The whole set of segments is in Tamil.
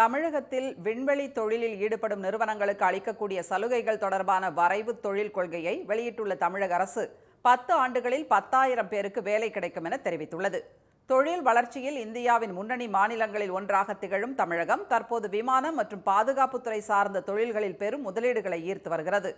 தமிழகத்தில் விண்வெளி தொழிலில் ஈடுபடும் நிறுவனங்களுக்கு அளிக்கக்கூடிய சலுகைகள் தொடர்பான வரைவு தொழில் கொள்கையை வெளியிட்டுள்ள தமிழக அரசு பத்து ஆண்டுகளில் பத்தாயிரம் பேருக்கு வேலை கிடைக்கும் என தெரிவித்துள்ளது. தொழில் வளர்ச்சியில் இந்தியாவின் முன்னணி மாநிலங்களில் ஒன்றாக திகழும் தமிழகம் தற்போது விமானம் மற்றும் பாதுகாப்புத்துறை சார்ந்த தொழில்களில் பெரும் முதலீடுகளை ஈர்த்து வருகிறது.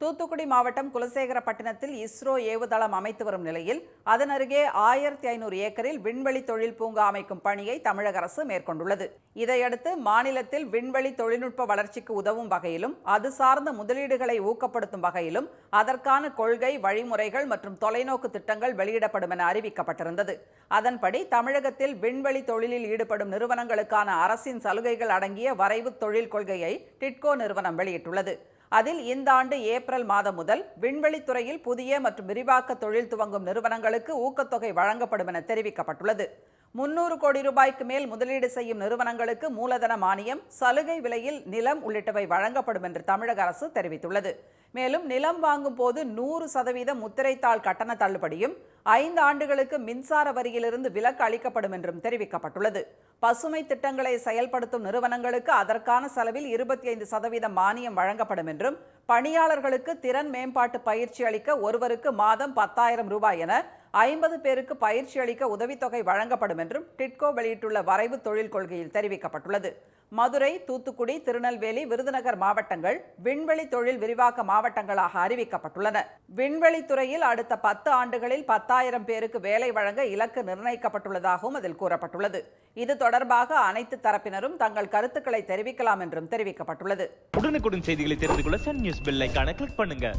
தூத்துக்குடி மாவட்டம் குலசேகரப்பட்டினத்தில் இஸ்ரோ ஏவுதளம் அமைத்து வரும் நிலையில் அதன் அருகே ஆயிரத்தி ஐநூறு ஏக்கரில் விண்வெளி தொழில் பூங்கா அமைக்கும் பணியை தமிழக அரசு மேற்கொண்டுள்ளது. இதையடுத்து மாநிலத்தில் விண்வெளி தொழில்நுட்ப வளர்ச்சிக்கு உதவும் வகையிலும் அது சார்ந்த முதலீடுகளை ஊக்கப்படுத்தும் வகையிலும் அதற்கான கொள்கை வழிமுறைகள் மற்றும் தொலைநோக்கு திட்டங்கள் வெளியிடப்படும் என அறிவிக்கப்பட்டிருந்தது. அதன்படி தமிழகத்தில் விண்வெளி தொழிலில் ஈடுபடும் நிறுவனங்களுக்கான அரசின் சலுகைகள் அடங்கிய வரைவு தொழில் கொள்கையை டிட்கோ நிறுவனம் வெளியிட்டுள்ளது. அதில் இந்த ஆண்டு ஏப்ரல் மாதம் முதல் விண்வெளித் துறையில் புதிய மற்றும் விரிவாக்க தொழில் துவங்கும் நிறுவனங்களுக்கு ஊக்கத்தொகை வழங்கப்படும் என தெரிவிக்கப்பட்டுள்ளது. முன்னூறு கோடி ரூபாய்க்கு மேல் முதலீடு செய்யும் நிறுவனங்களுக்கு மூலதன மானியம் சலுகை விலையில் நிலம் உள்ளிட்டவை வழங்கப்படும் என்று தமிழக அரசு தெரிவித்துள்ளது. மேலும் நிலம் வாங்கும் போது நூறு சதவீதம் முத்திரைத்தாள் கட்டண தள்ளுபடியும் ஐந்து ஆண்டுகளுக்கு மின்சார வரியிலிருந்து விலக்கு அளிக்கப்படும் என்றும் தெரிவிக்கப்பட்டுள்ளது. பசுமை திட்டங்களை செயல்படுத்தும் நிறுவனங்களுக்கு அதற்கான செலவில் இருபத்தி ஐந்து சதவீதம் மானியம் வழங்கப்படும் என்றும் பணியாளர்களுக்கு திறன் மேம்பாட்டு பயிற்சி அளிக்க ஒருவருக்கு மாதம் பத்தாயிரம் ரூபாய் என ஐம்பது பேருக்கு பயிற்சி அளிக்க உதவித்தொகை வழங்கப்படும் என்றும் டிட்கோ வெளியிட்டுள்ள வரைவு தொழில் கொள்கையில் தெரிவிக்கப்பட்டுள்ளது. மதுரை தூத்துக்குடி திருநெல்வேலி விருதுநகர் மாவட்டங்கள் விண்வெளி தொழில் விரிவாக்க மாவட்டங்களாக அறிவிக்கப்பட்டுள்ளன. விண்வெளி துறையில் அடுத்த பத்து ஆண்டுகளில் பத்தாயிரம் பேருக்கு வேலை வழங்க இலக்கு நிர்ணயிக்கப்பட்டுள்ளதாகவும் அதில் கூறப்பட்டுள்ளது. இது தொடர்பாக அனைத்து தரப்பினரும் தங்கள் கருத்துக்களை தெரிவிக்கலாம் என்றும் தெரிவிக்கப்பட்டுள்ளது. உடனுக்குடன் செய்திகளை தெரிந்து கொள்ள சன் நியூஸ் பெல் கிளிக் பண்ணுங்க.